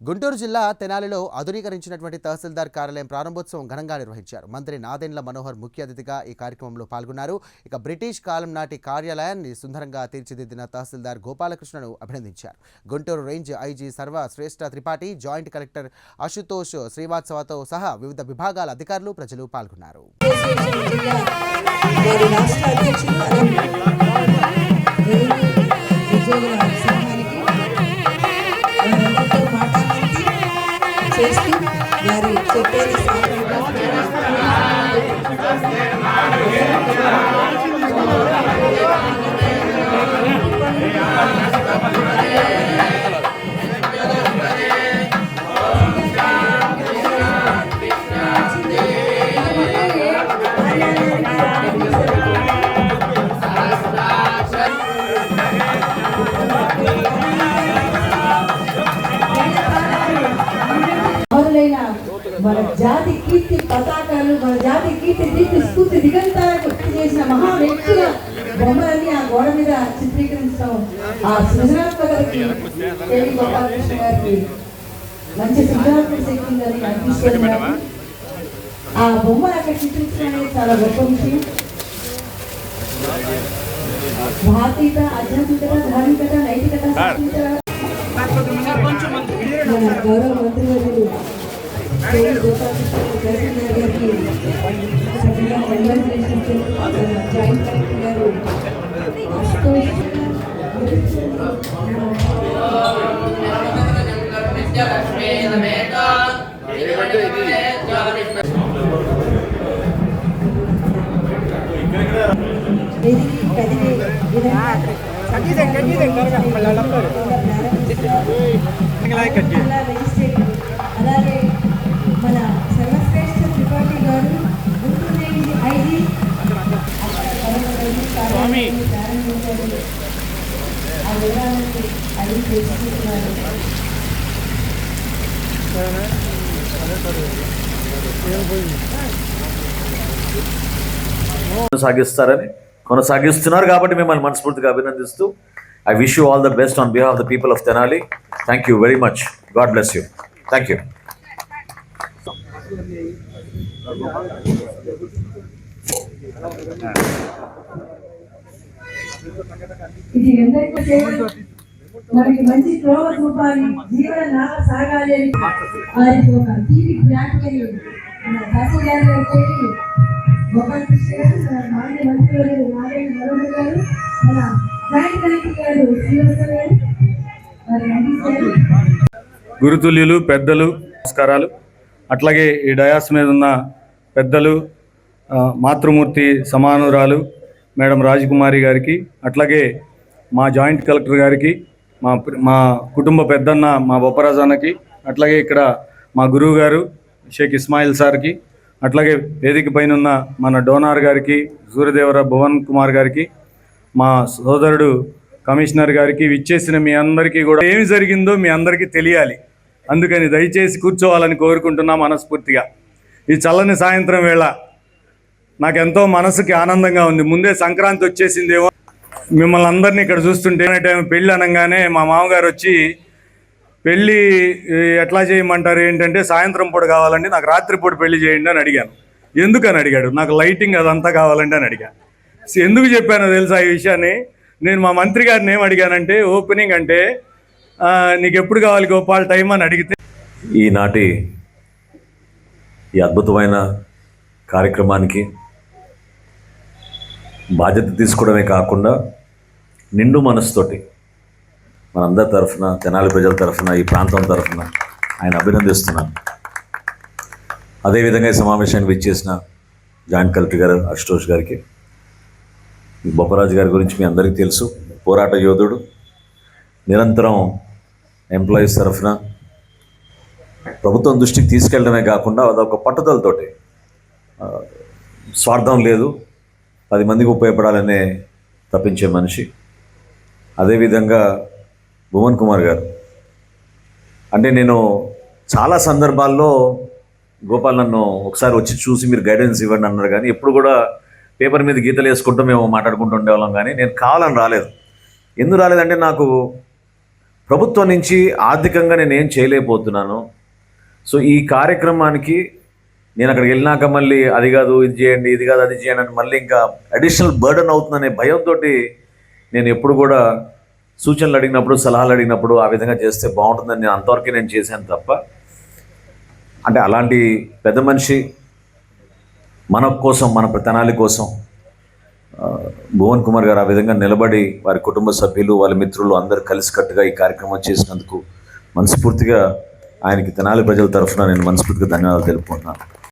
గుంటూరు జిల్లా తెనాలిలో ఆధునీకరించినటువంటి తహసీల్దార్ కార్యాలయం ప్రారంభోత్సవం ఘనంగా నిర్వహించారు. మంత్రి నాదెండ్ల మనోహర్ ముఖ్య అతిథిగా ఈ కార్యక్రమంలో పాల్గొన్నారు. ఇక బ్రిటిష్ కాలం నాటి కార్యాలయాన్ని సుందరంగా తీర్చిదిద్దిన తహసీల్దార్ గోపాలకృష్ణను అభినందించారు. Guntur range IG Sarva Shreshtha Tripathi joint collector Ashutosh శ్రీవాత్సవతో సహా వివిధ విభాగాల అధికారులు ప్రజలు పాల్గొన్నారు. ఉద్యోగుల చేస్తూ వారి చెప్పేది సాధనగా మన జాతి కీర్తి పతాకాలు మన జాతి కీర్తి దీప్తి స్ఫూర్తి దిగంతాలకు గుర్తు చేసిన మహా వ్యక్తుల బొమ్మలన్నీ ఆ గోడ మీద చిత్రీకరించడం ఆ సృజనాత్మకతకి కేవీ గోపాలకృష్ణ గారికి మంచి సృజనాత్మక శక్తి ఉందని అనిపిస్తుంది ఆ బొమ్మలు అక్కడ చిత్రించడం అనేది చాలా గొప్ప విషయం. భారతీయత ఆధ్యాత్మికత ధార్మికత నైతికత సాత్వికత. మన గౌరవ మంత్రి గారు కేవీ గోపాలకృష్ణ తహసీల్దార్ గారికి సభ్యులుగా కంగ్రాచులేషన్స్ మన జాయింట్ కలెక్టర్ గారు అశుతోష్ దీనికి కదిలే విధంగా జిల్లా రిజిస్ట్రేటర్ అలాగే మన సర్వశ్రేష్ఠ త్రిపాఠి గారు గుంటూరు రేంజ్ ఐజీ ప్రారంభించారు ఆ వివరాలను అడిగి తెలుసుకుంటున్నారు కొనసాగిస్తారని కొనసాగిస్తున్నారు కాబట్టి మిమ్మల్ని మనస్ఫూర్తిగా అభినందిస్తూ I wish you all the best on behalf the people of Tenali thank you very much God bless you thank you ఇది ఎందరికీ చేయాలి మనకి మంచి త్రోవ చూపాలి జీవన నాగ సాగాలి అని వారికి ఒక తీరి జ్ఞాపకని మన తహసీల్దార్ గారు చెప్పి గోపాల్ కృష్ణ గారు మాజీ మంత్రి నారాయణ మనోహర్ గారు మన జాయింట్ కలెక్టర్ గారు శ్రీనివాస గారు. గురుతుల్యులు పెద్దలు నమస్కారాలు. అట్లాగే ఈ డయాస్ మీద ఉన్న పెద్దలు మాతృమూర్తి సమానురాలు మేడం రాజకుమారి గారికి అట్లాగే మా జాయింట్ కలెక్టర్ గారికి మా మా కుటుంబ పెద్దన్న మా బొప్పరాజన్నకి అట్లాగే ఇక్కడ మా గురువు గారు షేక్ ఇస్మాయిల్ సార్కి అట్లాగే వేదిక పైన ఉన్న మన డోనార్ గారికి సూర్యదేవర భువన్ కుమార్ గారికి మా సోదరుడు కమిషనర్ గారికి విచ్చేసిన మీ అందరికీ కూడా ఏమి జరిగిందో మీ అందరికీ తెలియాలి. అందుకని దయచేసి కూర్చోవాలని కోరుకుంటున్నా మనస్ఫూర్తిగా. ఈ చల్లని సాయంత్రం వేళ నాకెంతో మనసుకి ఆనందంగా ఉంది. ముందే సంక్రాంతి వచ్చేసిందేమో మిమ్మల్ని అందరినీ ఇక్కడ చూస్తుంటే టైం పెళ్ళి అనగానే మా మామగారు వచ్చి పెళ్ళి ఎట్లా చేయమంటారు? ఏంటంటే సాయంత్రం పూట కావాలండి నాకు రాత్రిపూట పెళ్ళి చేయండి అని అడిగాను. ఎందుకని అడిగాడు? నాకు లైటింగ్ అదంతా కావాలండి అని అడిగాను ఎందుకు చెప్పానో తెలుసా ఈ విషయాన్ని? నేను మా మంత్రి గారిని ఏం అడిగానంటే ఓపెనింగ్ అంటే నీకు ఎప్పుడు కావాలి గోపాల్? టైం అని అడిగితే. ఈనాటి ఈ అద్భుతమైన కార్యక్రమానికి బాధ్యత తీసుకోవడమే కాకుండా నిండు మనసుతోటి మనందరి తరఫున తెనాలి ప్రజల తరఫున ఈ ప్రాంతం తరఫున ఆయన అభినందిస్తున్నాను. అదేవిధంగా ఈ సమావేశానికి విచ్చేసిన జాయింట్ కలెక్టర్ గారు అశుతోష్ గారికి ఈ బొప్పరాజు గారి గురించి మీ అందరికీ తెలుసు. పోరాట యోధుడు నిరంతరం ఎంప్లాయీస్ తరఫున ప్రభుత్వం దృష్టికి తీసుకెళ్ళడమే కాకుండా అదొక పట్టుదలతోటి స్వార్థం లేదు పది మందికి ఉపయోగపడాలనే తప్పించే మనిషి. అదేవిధంగా భువన్ కుమార్ గారు. అంటే నేను చాలా సందర్భాల్లో గోపాల్ నన్ను ఒకసారి వచ్చి చూసి మీరు గైడెన్స్ ఇవ్వండి అన్నారు కానీ ఎప్పుడు కూడా పేపర్ మీద గీతలు వేసుకుంటూ మేము మాట్లాడుకుంటూ ఉండేవాళ్ళం కానీ నేను కావాలని రాలేదు. ఎందుకు రాలేదంటే నాకు ప్రభుత్వం నుంచి ఆర్థికంగా నేను ఏం చేయలేకపోతున్నాను. సో ఈ కార్యక్రమానికి నేను అక్కడికి వెళ్ళినాక మళ్ళీ అది కాదు ఇది చేయండి ఇది కాదు అది చేయండి అని మళ్ళీ ఇంకా అడిషనల్ బర్డన్ అవుతుందనే భయంతో నేను ఎప్పుడు కూడా సూచనలు అడిగినప్పుడు సలహాలు అడిగినప్పుడు ఆ విధంగా చేస్తే బాగుంటుందని నేను అంతవరకే నేను చేశాను తప్ప అంటే అలాంటి పెద్ద మనిషి మన కోసం మన ప్రణాళిక కోసం భువన్ కుమార్ గారు ఆ విధంగా నిలబడి వారి కుటుంబ సభ్యులు వాళ్ళ మిత్రులు అందరూ కలిసికట్టుగా ఈ కార్యక్రమం చేసినందుకు మనస్ఫూర్తిగా ఆయనకి తెనాలి ప్రజల తరఫున నేను మనస్ఫూర్తిగా ధన్యవాదాలు తెలుపుకుంటున్నాను.